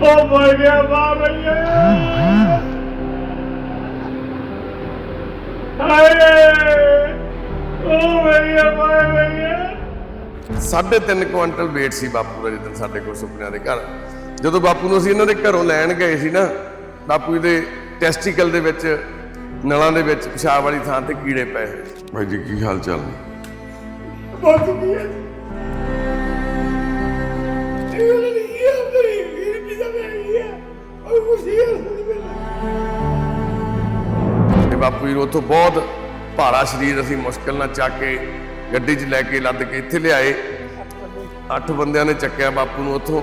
ਉਹ ਮਰ ਗਿਆ ਹਾਏ ਉਹ ਸਾਢੇ ਤਿੰਨ ਕੁਆਂਟਲ weight ਸੀ ਬਾਪੂ ਦਾ ਜਿੱਦਣ ਸਾਡੇ ਕੋਲ ਸੁਪਨਿਆਂ ਦੇ ਘਰ। ਜਦੋਂ ਬਾਪੂ ਨੂੰ ਅਸੀਂ ਇਹਨਾਂ ਦੇ ਘਰੋਂ ਲੈਣ ਗਏ ਸੀ ਨਾ ਬਾਪੂ ਜੀ ਦੇ ਟੈਸਟੀਕਲ ਦੇ ਵਿੱਚ ਨਲਾਂ ਦੇ ਵਿੱਚ ਪਿਸ਼ਾਬ ਵਾਲੀ ਥਾਂ ਤੇ ਕੀੜੇ ਪਏ। ਭਾਈ ਜੀ ਕੀ ਹਾਲ ਚਾਲ ਨੇ? ਬਹੁਤ ਗਿਆ ਇਹ ਬਾਪੂ ਜੀ ਨੂੰ ਉੱਥੋਂ ਬਹੁਤ ਭਾਰਾ ਸਰੀਰ ਅਸੀਂ ਮੁਸ਼ਕਲ ਨਾਲ ਚੱਕ ਕੇ ਗੱਡੀ 'ਚ ਲੈ ਕੇ ਲੱਦ ਕੇ ਇੱਥੇ ਲਿਆਏ। ਅੱਠ ਬੰਦਿਆਂ ਨੇ ਚੱਕਿਆ ਬਾਪੂ ਨੂੰ ਉੱਥੋਂ।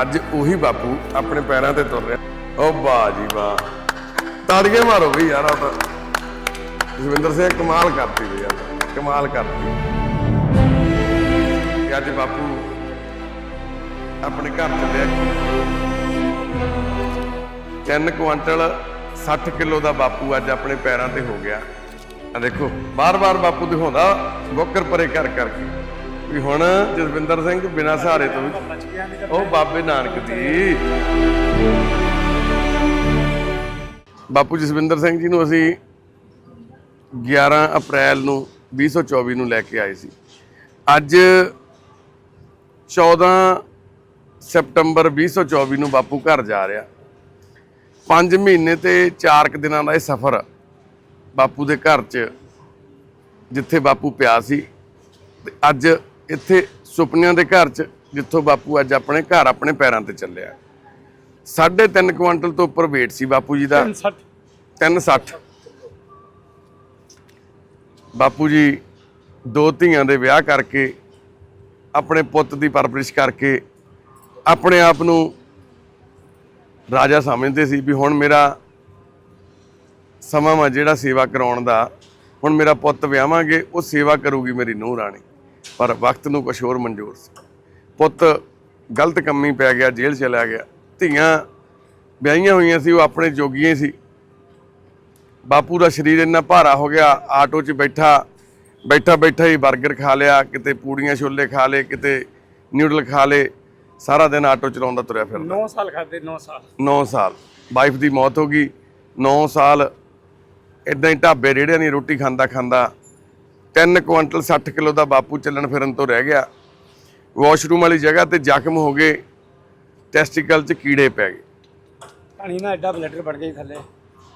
ਅੱਜ ਉਹੀ ਬਾਪੂ ਆਪਣੇ ਪੈਰਾਂ ਤੇ ਤੁਰ ਰਿਹਾ। ਓ ਵਾਹ ਜੀ ਵਾਹ। ਤਾੜੀਆਂ ਮਾਰੋ ਵੀ ਯਾਰ ਆ ਤਾਂ। ਜਸਵਿੰਦਰ ਸਿੰਘ ਕਮਾਲ ਕਰਤੀ ਵੀ ਯਾਰ। ਕਮਾਲ ਕਰਤੀ ਤੇ ਅੱਜ ਬਾਪੂ ਆਪਣੇ ਘਰ ਚੱਲਿਆ। 3 ਕੁਆਂਟਲ 60 ਕਿਲੋ ਦਾ ਬਾਪੂ ਅੱਜ ਆਪਣੇ ਪੈਰਾਂ ਤੇ ਹੋ ਗਿਆ। ਆ ਦੇਖੋ ਬਾਰ-ਬਾਰ ਬਾਪੂ ਦਿਖਾਉਂਦਾ, ਬੋਕਰ ਪਰੇ ਕਰ ਕਰਕੇ ਵੀ ਹੁਣ ਜਸਵਿੰਦਰ ਸਿੰਘ ਬਿਨਾਂ ਸਹਾਰੇ ਤੋਂ ਉਹ ਬਾਬੇ ਨਾਨਕ ਦੀ। ਬਾਪੂ ਜਸਵਿੰਦਰ ਸਿੰਘ ਜੀ ਨੂੰ ਅਸੀਂ 11 ਅਪ੍ਰੈਲ ਨੂੰ 2024 ਨੂੰ ਲੈ ਕੇ ਆਏ ਸੀ। ਅੱਜ 14 ਸਪਟੰਬਰ 2024 ਨੂੰ ਬਾਪੂ ਘਰ ਜਾ ਰਿਹਾ। 5 ਮਹੀਨੇ ਤੇ 4 ਕੁ ਦਿਨਾਂ ਦਾ ਇਹ ਸਫ਼ਰ ਬਾਪੂ ਦੇ ਘਰ 'ਚ ਜਿੱਥੇ ਬਾਪੂ ਪਿਆ ਸੀ। ਤੇ ਅੱਜ ਇੱਥੇ ਸੁਪਨਿਆਂ ਦੇ ਘਰ 'ਚ ਜਿੱਥੋਂ ਬਾਪੂ ਅੱਜ ਆਪਣੇ ਘਰ ਆਪਣੇ ਪੈਰਾਂ ਤੇ ਚੱਲਿਆ। ਸਾਢੇ ਤਿੰਨ ਕੁਆਂਟਲ ਤੋਂ ਉੱਪਰ weight ਸੀ ਬਾਪੂ ਜੀ ਦਾ। 360 ਬਾਪੂ ਜੀ ਦੋ ਧੀਆਂ ਦੇ ਵਿਆਹ ਕਰਕੇ ਆਪਣੇ ਪੁੱਤ ਦੀ ਪਰਵਰਿਸ਼ ਕਰਕੇ ਆਪਣੇ ਆਪ ਨੂੰ ਰਾਜਾ ਸਮਝਦੇ ਸੀ ਵੀ ਹੁਣ ਮੇਰਾ ਸਮਾਂ ਵਾ ਜਿਹੜਾ ਸੇਵਾ ਕਰਾਉਣ ਦਾ, ਹੁਣ ਮੇਰਾ ਪੁੱਤ ਵਿਆਹਾਂਗੇ, ਉਹ ਸੇਵਾ ਕਰੂਗੀ ਮੇਰੀ ਨੂੰਹ ਰਾਣੀ। ਪਰ ਵਕਤ ਨੂੰ ਕੁਛ ਹੋਰ ਮਨਜ਼ੂਰ ਸੀ। ਪੁੱਤ ਗਲਤ ਕੰਮੀ ਪੈ ਗਿਆ, ਜੇਲ੍ਹ ਚਲਾ ਗਿਆ। ਧੀਆਂ ਵਿਆਹੀਆਂ ਹੋਈਆਂ ਸੀ, ਉਹ ਆਪਣੇ ਜੋਗੀਆਂ ਸੀ। ਬਾਪੂ ਦਾ ਸਰੀਰ ਇੰਨਾ ਭਾਰਾ ਹੋ ਗਿਆ, ਆਟੋ 'ਚ ਬੈਠਾ ਬੈਠਾ ਬੈਠਾ ਹੀ 버ਗਰ ਖਾ ਲਿਆ, ਕਿਤੇ ਪੂੜੀਆਂ ਛੋਲੇ ਖਾ ਲਏ, ਕਿਤੇ ਨਿਊਡਲ ਖਾ ਲਏ। ਸਾਰਾ ਦਿਨ ਆਟੋ ਚਲਾਉਂਦਾ ਤੁਰਿਆ ਫਿਰਦਾ। 9 ਸਾਲ ਖਾਦੇ 9 ਸਾਲ। 9 ਸਾਲ। ਵਾਈਫ ਦੀ ਮੌਤ ਹੋ ਗਈ। 9 ਸਾਲ ਇਦਾਂ ਹੀ ਢਾਬੇ ਰੇੜਿਆਂ ਦੀ ਰੋਟੀ ਖਾਂਦਾ ਖਾਂਦਾ 3 ਕੁਆਂਟਲ 60 ਕਿਲੋ ਦਾ ਬਾਪੂ ਚੱਲਣ ਫਿਰਨ ਤੋਂ ਰਹਿ ਗਿਆ। ਵਾਸ਼ਰੂਮ ਵਾਲੀ ਜਗ੍ਹਾ ਤੇ ਜ਼ਖਮ ਹੋ ਗਏ। ਟੈਸਟੀਕਲ 'ਚ ਕੀੜੇ ਪੈ ਗਏ। ਪਾਣੀ ਨਾਲ ਐਡਾ ਬਲੈਡਰ ਬਣ ਗਈ ਥੱਲੇ।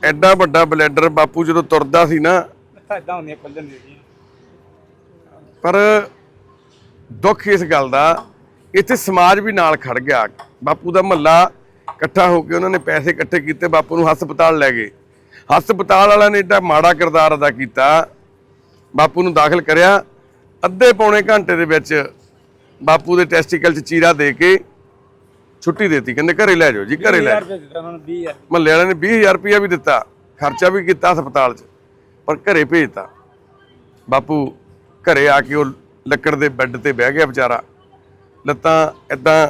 ਐਡਾ ਵੱਡਾ ਬਲੈਡਰ ਬਾਪੂ ਜਦੋਂ ਤੁਰਦਾ ਸੀ ਨਾ ਐਦਾਂ ਹੁੰਦੀਆਂ ਖੁੱਲ ਜਾਂਦੀਆਂ ਸੀ। ਪਰ ਦੁੱਖ ਇਸ ਗੱਲ ਦਾ ਇੱਥੇ ਸਮਾਜ ਵੀ ਨਾਲ ਖੜ ਗਿਆ। ਬਾਪੂ ਦਾ ਮਹੱਲਾ ਇਕੱਠਾ ਹੋ ਕੇ ਉਹਨਾਂ ਨੇ ਪੈਸੇ ਇਕੱਠੇ ਕੀਤੇ ਬਾਪੂ ਨੂੰ ਹਸਪਤਾਲ ਲੈ ਗਏ। ਹਸਪਤਾਲ ਵਾਲਿਆਂ ਨੇ ਏਡਾ ਮਾੜਾ ਕਿਰਦਾਰ ਅਦਾ ਕੀਤਾ। ਬਾਪੂ ਨੂੰ ਦਾਖਲ ਕਰਿਆ। ਅੱਧੇ ਪੌਣੇ ਘੰਟੇ ਦੇ ਵਿੱਚ ਬਾਪੂ ਦੇ ਟੈਸਟੀਕਲ 'ਚ ਚੀਰਾ ਦੇ ਕੇ ਛੁੱਟੀ ਦੇਤੀ। ਕਹਿੰਦੇ ਘਰੇ ਲੈ ਜਾਓ ਜੀ ਘਰੇ ਲੈ ਜਾਓ। ਰੁਪਏ ਦਿੱਤਾ ਉਹਨਾਂ ਨੂੰ 20000 ਮਹੱਲੇ ਵਾਲਿਆਂ ਨੇ 20000 ਰੁਪਇਆ ਵੀ ਦਿੱਤਾ। ਖਰਚਾ ਵੀ ਕੀਤਾ ਹਸਪਤਾਲ 'ਚ ਪਰ ਘਰੇ ਭੇਜਤਾ। ਬਾਪੂ ਘਰੇ ਆ ਕੇ ਉਹ ਲੱਕੜ ਦੇ ਬੈੱਡ ਤੇ ਬਹਿ ਗਿਆ ਵਿਚਾਰਾ। ਲੱਤਾਂ ਇਦਾਂ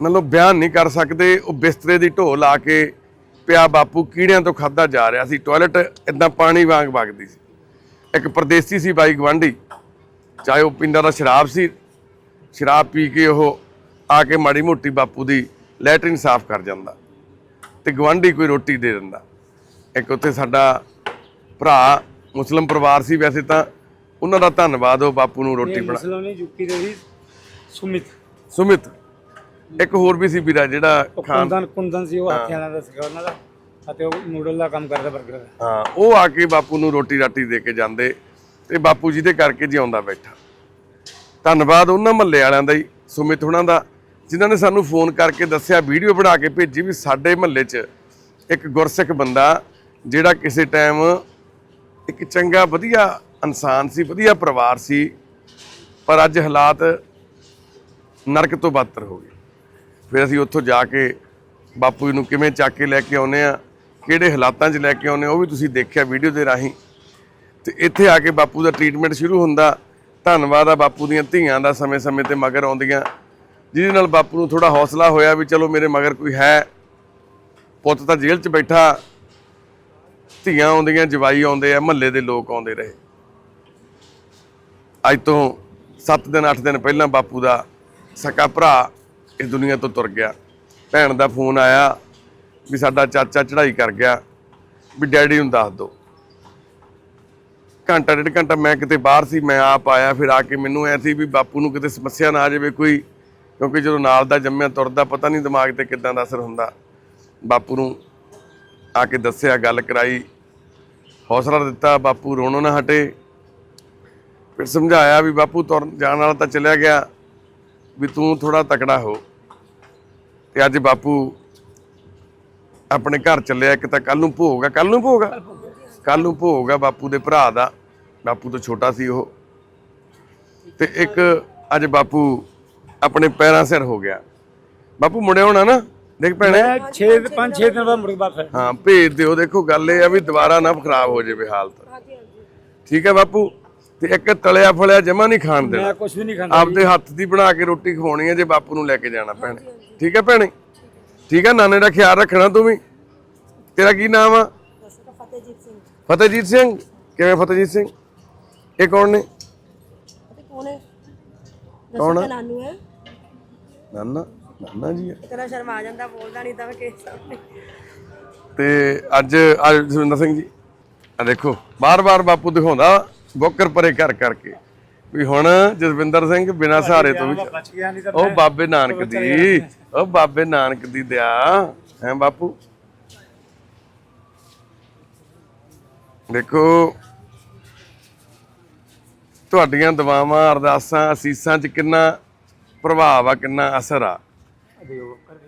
ਮਤਲਬ ਬਿਆਨ ਨਹੀਂ ਕਰ ਸਕਦੇ, ਉਹ ਬਿਸਤਰੇ ਦੀ ਢੋ ਲਾ ਕੇ ਪਿਆ ਬਾਪੂ ਕੀੜਿਆਂ ਤੋਂ ਖਾਦਾ ਜਾ ਰਿਹਾ ਸੀ ਟਾਇਲਟ ਇਦਾਂ ਪਾਣੀ ਵਾਂਗ ਵਗਦੀ ਸੀ। ਇੱਕ ਪਰਦੇਸੀ ਸੀ ਬਾਈ ਗਵਾਂਢੀ ਚਾਹੇ ਉਹ ਪਿੰਡਾਂ ਦਾ ਸ਼ਰਾਬ ਸੀ, ਸ਼ਰਾਬ ਪੀ ਕੇ ਉਹ ਆ ਕੇ ਮਾੜੀ ਮੋਟੀ ਬਾਪੂ ਦੀ ਲੈਟਰਿਨ ਸਾਫ਼ ਕਰ ਜਾਂਦਾ ਤੇ ਗਵਾਂਢੀ ਕੋਈ ਰੋਟੀ ਦੇ ਦਿੰਦਾ। ਇੱਕ ਉੱਥੇ ਸਾਡਾ ਭਰਾ ਮੁਸਲਮ ਪਰਿਵਾਰ ਸੀ, ਵੈਸੇ ਤਾਂ ਉਹਨਾਂ ਦਾ ਧੰਨਵਾਦ ਉਹ ਬਾਪੂ ਨੂੰ ਰੋਟੀ ਬਣਾ ਮੁਸਲਮਾਨ ਨੇ ਯੂਪੀ ਦੇ ਸੀ ਸੁਮਿਤ। ਸੁਮਿਤ। ਇੱਕ ਹੋਰ ਵੀ ਸੀ ਵੀਰਾ ਜਿਹੜਾ ਖਾਨ ਕੁੰਦਨ ਕੁੰਦਨ ਸੀ ਉਹ ਹੱਥਿਆਂ ਦਾ ਸੀਗਾ ਉਹਨਾਂ ਦਾ ਅਤੇ ਉਹ ਨੂਡਲ ਦਾ ਕੰਮ ਕਰਦਾ 버ਗਰ ਦਾ। ਹਾਂ ਉਹ ਆ ਕੇ ਬਾਪੂ ਨੂੰ ਰੋਟੀ ਰਾਟੀ ਦੇ ਕੇ ਜਾਂਦੇ ਤੇ ਬਾਪੂ ਜੀ ਦੇ ਕਰਕੇ ਜਿਉਂਦਾ ਬੈਠਾ। ਧੰਨਵਾਦ ਉਹਨਾਂ ਮਹੱਲੇ ਵਾਲਿਆਂ ਦਾ ਹੀ ਸੁਮਿਤ ਹੁਣਾਂ ਦਾ ਜਿਨ੍ਹਾਂ ਨੇ ਸਾਨੂੰ ਫੋਨ ਕਰਕੇ ਦੱਸਿਆ ਵੀਡੀਓ ਬਣਾ ਕੇ ਭੇਜੀ ਵੀ ਸਾਡੇ ਮਹੱਲੇ 'ਚ ਇੱਕ ਗੁਰਸਿੱਖ ਬੰਦਾ ਜਿਹੜਾ ਕਿਸੇ ਟਾਈਮ ਇੱਕ ਚੰਗਾ ਵਧੀਆ ਇਨਸਾਨ ਸੀ, ਵਧੀਆ ਪਰਿਵਾਰ ਸੀ, ਪਰ ਅੱਜ ਹਾਲਾਤ ਨਰਕ ਤੋਂ ਬਦਤਰ ਹੋ ਗਏ। ਫਿਰ ਅਸੀਂ ਉੱਥੋਂ ਜਾ ਕੇ ਬਾਪੂ ਜੀ ਨੂੰ ਕਿਵੇਂ ਚੱਕ ਕੇ ਲੈ ਕੇ ਆਉਨੇ ਆ ਕਿਹੜੇ ਹਾਲਾਤਾਂ 'ਚ ਲੈ ਕੇ ਆਉਨੇ ਉਹ ਵੀ ਤੁਸੀਂ ਦੇਖਿਆ ਵੀਡੀਓ ਦੇ ਰਾਹੀਂ। ਤੇ ਇੱਥੇ ਆ ਕੇ ਬਾਪੂ ਦਾ ਟ੍ਰੀਟਮੈਂਟ ਸ਼ੁਰੂ ਹੁੰਦਾ, ਧੰਨਵਾਦ ਆ ਬਾਪੂ ਦੀਆਂ ਧੀਆਂ ਦਾ ਸਮੇਂ-ਸਮੇਂ ਤੇ ਮਗਰ ਆਉਂਦੀਆਂ, ਜਿਹਦੇ ਨਾਲ ਬਾਪੂ ਨੂੰ ਥੋੜਾ ਹੌਸਲਾ ਹੋਇਆ ਵੀ ਚਲੋ ਮੇਰੇ ਮਗਰ ਕੋਈ ਹੈ। ਪੁੱਤ ਤਾਂ ਜੇਲ੍ਹ 'ਚ ਬੈਠਾ, ਧੀਆਂ ਆਉਂਦੀਆਂ, ਜਵਾਈ ਆਉਂਦੇ ਆ, ਮਹੱਲੇ ਦੇ ਲੋਕ ਆਉਂਦੇ ਰਹੇ। ਅੱਜ ਤੋਂ 7 ਦਿਨ 8 ਦਿਨ ਪਹਿਲਾਂ ਬਾਪੂ ਦਾ ਸਕਾ ਭਰਾ ਇਸ ਦੁਨੀਆ ਤੋਂ ਤੁਰ ਗਿਆ। ਭੈਣ ਦਾ ਫੋਨ ਆਇਆ ਵੀ ਸਾਡਾ ਚਾਚਾ ਚੜ੍ਹਾਈ ਕਰ ਗਿਆ ਵੀ ਡੈਡੀ ਨੂੰ ਦੱਸ ਦਿਓ ਘੰਟਾ, ਡੇਢ ਘੰਟਾ ਮੈਂ ਕਿਤੇ ਬਾਹਰ ਸੀ, ਮੈਂ ਆਪ ਆਇਆ, ਫਿਰ ਆ ਕੇ ਮੈਨੂੰ ਐ ਸੀ ਵੀ ਬਾਪੂ ਨੂੰ ਕਿਤੇ ਸਮੱਸਿਆ ਨਾ ਆ ਜਾਵੇ ਕੋਈ, ਕਿਉਂਕਿ ਜਦੋਂ ਨਾਲ ਦਾ ਜੰਮਿਆ, ਤੁਰਦਾ ਪਤਾ ਨਹੀਂ ਦਿਮਾਗ ਤੇ ਕਿੱਦਾਂ ਦਾ ਅਸਰ ਹੁੰਦਾ। ਬਾਪੂ ਨੂੰ ਆ ਕੇ ਦੱਸਿਆ, ਗੱਲ ਕਰਾਈ, ਹੌਸਲਾ ਦਿੱਤਾ, ਬਾਪੂ ਰੋਣੋਂ ਨਾ ਹਟੇ। ਫਿਰ ਸਮਝਾਇਆ ਵੀ ਬਾਪੂ ਤੁਰ ਜਾਣ ਵਾਲਾ ਤਾਂ ਚਲਿਆ ਗਿਆ ਵੀ ਤੂੰ ਥੋੜਾ ਤਕੜਾ ਹੋ। ਤੇ ਅੱਜ ਬਾਪੂ ਆਪਣੇ ਘਰ ਚੱਲਿਆ ਇੱਕ ਤਾਂ ਕੱਲ ਨੂੰ ਭੋਗ ਆ ਕੱਲ ਨੂੰ ਭੋਗ ਆ? ਕੱਲ ਨੂੰ ਭੋਗ ਆ ਬਾਪੂ ਦੇ ਭਰਾ ਦਾ ਬਾਪੂ ਤੋਂ ਛੋਟਾ ਸੀ ਉਹ। ਤੇ ਇੱਕ ਅੱਜ ਬਾਪੂ ਆਪਣੇ ਪੈਰਾਂ ਸਿਰ ਹੋ ਗਿਆ। ਬਾਪੂ ਮੁੜਿਆ ਹੋਣਾ ਨਾ? ਦੇਖ ਭੈਣੇ। ਮੈਂ 6 5 6 ਦਿਨ ਬਾਅਦ ਮੁੜ ਕੇ ਵਾਪਸ। ਹਾਂ ਭੇਜ ਦਿਓ। ਦੇਖੋ ਗੱਲ ਇਹ ਆ ਵੀ ਦੁਬਾਰਾ ਨਾ ਖਰਾਬ ਹੋ ਜਾਵੇ ਹਾਲਤ। ਠੀਕ ਹੈ ਬਾਪੂ? ਤੇ ਇੱਕ ਤਲਿਆ ਫਲਿਆ ਜਮਾ ਨਹੀਂ ਖਾਣ ਦੇਣਾ। ਮੈਂ ਕੁਝ ਵੀ ਨਹੀਂ ਖਾਂਦਾ ਆਪਦੇ ਹੱਥ ਦੀ ਬਣਾ ਕੇ ਰੋਟੀ ਖਵਾਉਣੀ ਹੈ ਜੇ ਬਾਪੂ ਨੂੰ ਲੈ ਕੇ ਜਾਣਾ ਭੈਣੇ। ਠੀਕ ਹੈ ਭੈਣੇ? ਠੀਕ ਹੈ ਨਾਨੇ ਦਾ ਖਿਆਲ ਰੱਖਣਾ ਤੂੰ ਵੀ। ਤੇਰਾ ਕੀ ਨਾਮ ਆ? ਫਤਿਹਜੀਤ ਸਿੰਘ। ਫਤਿਹਜੀਤ ਸਿੰਘ? ਕਿਵੇਂ ਫਤਿਹਜੀਤ ਸਿੰਘ? ਇਹ ਕੌਣ ਨੇ? ਤੇ ਕੌਣ ਹੈ? ਕੌਣ ਆ? ਨਾਨੂ ਹੈ। ਨਾਨਾ ਨਾਨਾ ਜੀ ਆ। ਤੇਰਾ ਸ਼ਰਮਾ ਜਾਂਦਾ ਬੋਲਦਾ ਨਹੀਂ ਤਾਂ ਮੈਂ ਕਿਸ ਸਾਹਮਣੇ। ਤੇ ਅੱਜ ਅੱਜ ਜਸਵਿੰਦਰ ਸਿੰਘ ਜੀ ਆ ਦੇਖੋ ਬਾਰ-ਬਾਰ ਬਾਪੂ ਦਿਖਾਉਂਦਾ ਬੋਕਰ ਪਰੇ ਕਰ ਕਰਕੇ। ਵੀ ਹੁਣ ਜਸਵਿੰਦਰ ਸਿੰਘ ਬਿਨਾਂ ਸਹਾਰੇ ਤੋਂ ਵੀ ਬਚ ਗਿਆ ਨਹੀਂ ਤਾਂ ਉਹ ਬਾਬੇ ਨਾਨਕ ਦੀ ਉਹ ਬਾਬੇ ਨਾਨਕ ਦੀ ਦਇਆ ਹੈ ਬਾਪੂ? ਦੇਖੋ ਤੁਹਾਡੀਆਂ ਦੁਆਵਾਂ ਅਰਦਾਸਾਂ ਅਸੀਸਾਂ 'ਚ ਕਿੰਨਾ ਪ੍ਰਭਾਵ ਆ ਕਿੰਨਾ ਅਸਰ ਆ।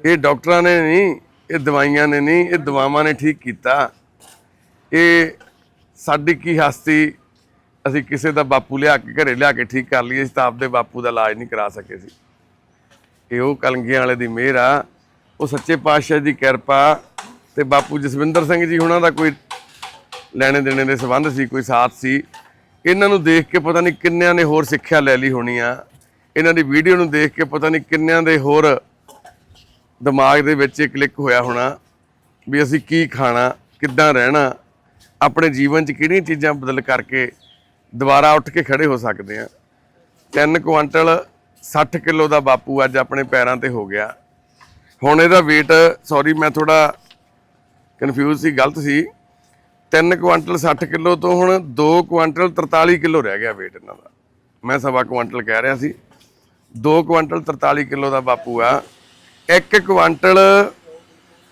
ਇਹ ਡਾਕਟਰਾਂ ਨੇ ਨਹੀਂ ਇਹ ਦਵਾਈਆਂ ਨੇ ਨਹੀਂ ਇਹ ਦਵਾਵਾਂ ਨੇ ਠੀਕ ਕੀਤਾ। ਇਹ ਸਾਡੀ ਕੀ ਹਸਤੀ ਅਸੀਂ ਕਿਸੇ ਦਾ ਬਾਪੂ ਲਿਆ ਕੇ ਘਰੇ ਲਿਆ ਕੇ ਠੀਕ ਕਰ ਲਈਏ, ਅਸੀਂ ਤਾਂ ਆਪਦੇ ਬਾਪੂ ਦਾ ਇਲਾਜ ਨਹੀਂ ਕਰਾ ਸਕੇ ਸੀ। ਇਹ ਉਹ ਕਲੰਗੀਆਂ ਵਾਲੇ ਦੀ ਮਿਹਰ ਆ। ਉਹ ਸੱਚੇ ਪਾਤਸ਼ਾਹ ਦੀ ਕਿਰਪਾ ਤੇ ਬਾਪੂ ਜਸਵਿੰਦਰ ਸਿੰਘ ਜੀ ਉਹਨਾਂ ਦਾ ਕੋਈ ਲੈਣੇ ਦੇਣੇ ਦੇ ਸੰਬੰਧ ਸੀ, ਕੋਈ ਸਾਥ ਸੀ। ਇਹਨਾਂ ਨੂੰ ਦੇਖ ਕੇ ਪਤਾ ਨਹੀਂ ਕਿੰਨਿਆਂ ਨੇ ਹੋਰ ਸਿੱਖਿਆ ਲੈ ਲਈ ਹੋਣੀ ਆ। ਇਹਨਾਂ ਦੀ ਵੀਡੀਓ ਨੂੰ ਦੇਖ ਕੇ ਪਤਾ ਨਹੀਂ ਕਿੰਨਿਆਂ ਦੇ ਹੋਰ ਦਿਮਾਗ ਦੇ ਵਿੱਚ ਇਹ ਕਲਿੱਕ ਹੋਇਆ ਹੋਣਾ ਵੀ ਅਸੀਂ ਕੀ ਖਾਣਾ, ਕਿੱਦਾਂ ਰਹਿਣਾ, ਆਪਣੇ ਜੀਵਨ 'ਚ ਕਿਹੜੀਆਂ ਚੀਜ਼ਾਂ ਬਦਲ ਕਰਕੇ ਦੁਬਾਰਾ ਉੱਠ ਕੇ ਖੜੇ ਹੋ ਸਕਦੇ ਆ। 3 ਕੁਆਂਟਲ 60 ਕਿਲੋ ਦਾ ਬਾਪੂ ਅੱਜ ਆਪਣੇ ਪੈਰਾਂ ਤੇ ਹੋ ਗਿਆ। ਹੁਣ ਇਹਦਾ weight ਸੌਰੀ ਮੈਂ ਥੋੜਾ ਕਨਫਿਊਜ਼ ਸੀ ਗਲਤ ਸੀ। 3 ਕੁਆਂਟਲ 60 ਕਿਲੋ ਤੋਂ ਹੁਣ 2 ਕੁਆਂਟਲ 43 ਕਿਲੋ ਰਹਿ ਗਿਆ weight ਇਹਨਾਂ ਦਾ। ਮੈਂ ਸਵਾ ਕੁਆਂਟਲ ਕਹਿ ਰਿਹਾ ਸੀ। 2 ਕੁਆਂਟਲ 43 ਕਿਲੋ ਦਾ ਬਾਪੂ ਆ। 1 ਕੁਆਂਟਲ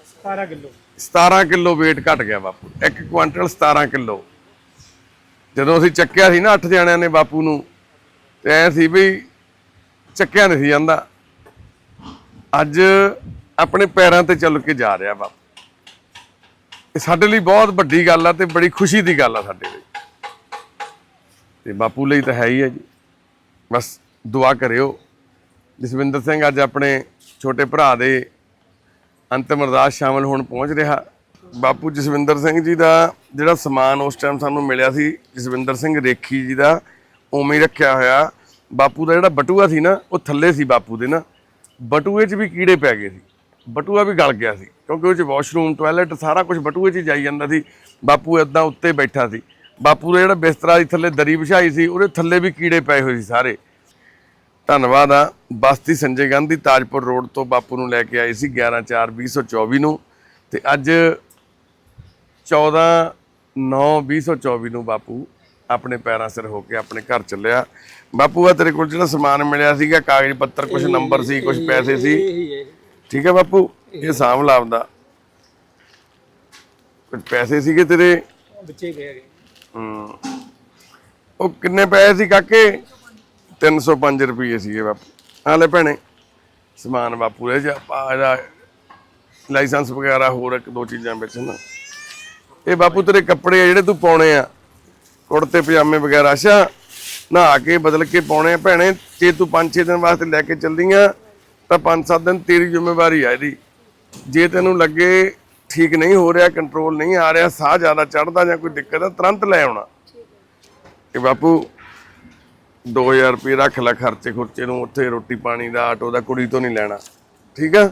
17 ਕਿਲੋ। 17 ਕਿਲੋ weight ਘਟ ਗਿਆ ਬਾਪੂ। 1 ਕੁਆਂਟਲ 17 ਕਿਲੋ। ਜਦੋਂ ਅਸੀਂ ਚੱਕਿਆ ਸੀ ਨਾ ਅੱਠ ਜਣਿਆਂ ਨੇ ਬਾਪੂ ਨੂੰ, ਤੇ ਐ ਸੀ ਵੀ ਚੱਕਿਆ ਨਹੀਂ ਸੀ ਜਾਂਦਾ। ਅੱਜ ਆਪਣੇ ਪੈਰਾਂ ਤੇ ਚੱਲ ਕੇ ਜਾ ਰਿਹਾ ਬਾਪੂ। ਇਹ ਸਾਡੇ ਲਈ ਬਹੁਤ ਵੱਡੀ ਗੱਲ ਆ ਤੇ ਬੜੀ ਖੁਸ਼ੀ ਦੀ ਗੱਲ ਆ ਸਾਡੇ ਲਈ। ਤੇ ਬਾਪੂ ਲਈ ਤਾਂ ਹੈ ਹੀ ਹੈ ਜੀ। ਬਸ ਦੁਆ ਕਰਿਓ। ਜਸਵਿੰਦਰ ਸਿੰਘ ਅੱਜ ਆਪਣੇ ਛੋਟੇ ਭਰਾ ਦੇ ਅੰਤਿਮ ਅਰਦਾਸ ਸ਼ਾਮਲ ਹੋਣ ਪਹੁੰਚ ਰਿਹਾ। ਬਾਪੂ ਜਸਵਿੰਦਰ ਸਿੰਘ ਜੀ ਦਾ ਜਿਹੜਾ ਸਮਾਨ ਉਸ ਟਾਈਮ ਸਾਨੂੰ ਮਿਲਿਆ ਸੀ, ਜਸਵਿੰਦਰ ਸਿੰਘ ਰੇਖੀ ਜੀ ਦਾ, ਉਵੇਂ ਰੱਖਿਆ ਹੋਇਆ। ਬਾਪੂ ਦਾ ਜਿਹੜਾ ਬਟੂਆ ਸੀ ਨਾ, ਉਹ ਥੱਲੇ ਸੀ ਬਾਪੂ ਦੇ ਨਾ। ਬਟੂਏ 'ਚ ਵੀ ਕੀੜੇ ਪੈ ਗਏ ਸੀ। ਬਟੂਆ ਵੀ ਗਲ ਗਿਆ ਸੀ, ਕਿਉਂਕਿ ਉਹ 'ਚ ਵਾਸ਼ਰੂਮ ਟਾਇਲਟ ਸਾਰਾ ਕੁਝ ਬਟੂਏ 'ਚ ਹੀ ਜਾਈ ਜਾਂਦਾ ਸੀ। ਬਾਪੂ ਇਦਾਂ ਉੱਤੇ ਬੈਠਾ ਸੀ। ਬਾਪੂ ਦਾ ਜਿਹੜਾ ਬਿਸਤਰਾ ਸੀ, ਥੱਲੇ ਦਰੀ ਵਿਛਾਈ ਸੀ, ਉਹਦੇ ਥੱਲੇ ਵੀ ਕੀੜੇ ਪਏ ਹੋਏ ਸੀ ਸਾਰੇ। ਧੰਨਵਾਦ ਆ, ਬਸਤੀ ਸੰਜੇ ਗਾਂਧੀ ਤਾਜਪੁਰ ਰੋਡ ਤੋਂ ਬਾਪੂ ਨੂੰ ਲੈ ਕੇ ਆਏ ਸੀ 11/4/2024 ਨੂੰ। ਤੇ ਅੱਜ 14/9/2024 ਨੂੰ ਬਾਪੂ ਆਪਣੇ ਪੈਰਾਂ ਸਿਰ ਹੋ ਕੇ ਆਪਣੇ ਘਰ ਚੱਲਿਆ। ਬਾਪੂ ਆ ਤੇਰੇ ਕੋਲ ਜਿਹੜਾ ਸਮਾਨ ਮਿਲਿਆ ਸੀਗਾ ਕਾਗਜ਼ ਪੱਤਰ ਕੁਝ ਨੰਬਰ ਸੀ ਕੁਝ ਪੈਸੇ ਸੀ। ਇਹੀ ਠੀਕ ਹੈ ਬਾਪੂ? ਇਹ ਸਾਂਭ ਲਾ ਆਪਦਾ। ਕੁਝ ਪੈਸੇ ਸੀਗੇ ਤੇਰੇ? ਉਹ ਬੱਚੇ ਗਏ ਗਏ ਹਮ। ਉਹ ਕਿੰਨੇ ਪੈਸੇ ਸੀ ਕਾਕੇ? 305 ਰੁਪਏ ਸੀਗੇ ਬਾਪੂ। ਆ ਲੈ ਭੈਣੇ ਸਮਾਨ ਬਾਪੂ ਦੇ ਜਾ। ਲਾਇਸੈਂਸ ਵਗੈਰਾ ਹੋਰ ਇੱਕ ਦੋ ਚੀਜ਼ਾਂ ਵਿੱਚ ਨਾ। ਇਹ ਬਾਪੂ ਤੇਰੇ ਕੱਪੜੇ ਆ ਜਿਹੜੇ ਤੂੰ ਪਾਉਣੇ ਆ। ਕੁੜਤੇ, ਪਜਾਮੇ ਵਗੈਰਾ। ਅੱਛਾ, ਨਹਾ ਕੇ ਬਦਲ ਕੇ ਪਾਉਣੇ ਆ। ਭੈਣੇ, ਜੇ ਤੂੰ 5-6 ਦਿਨ ਵਾਸਤੇ ਲੈ ਕੇ ਚੱਲਦੀਆਂ ਤਾਂ 5-7 ਦਿਨ ਤੇਰੀ ਜ਼ਿੰਮੇਵਾਰੀ ਆ ਇਹਦੀ। ਜੇ ਤੈਨੂੰ ਲੱਗੇ ਠੀਕ ਨਹੀਂ ਹੋ ਰਿਹਾ ਕੰਟਰੋਲ ਨਹੀਂ ਆ ਰਿਹਾ, ਸਾਹ ਜ਼ਿਆਦਾ ਚੜਦਾ ਜਾਂ ਕੋਈ ਦਿੱਕਤ ਆ, ਤੁਰੰਤ ਲੈ ਆਉਣਾ। ਇਹ ਬਾਪੂ 2000 ਰੁਪਏ ਰੱਖ ਲੈ ਖਰਚੇ ਖੁਰਚੇ ਨੂੰ, ਉੱਥੇ ਰੋਟੀ ਪਾਣੀ ਦਾ, ਆਟੋ ਦਾ, ਕੁੜੀ ਤੋਂ ਨਹੀਂ ਲੈਣਾ। ਠੀਕ ਆ?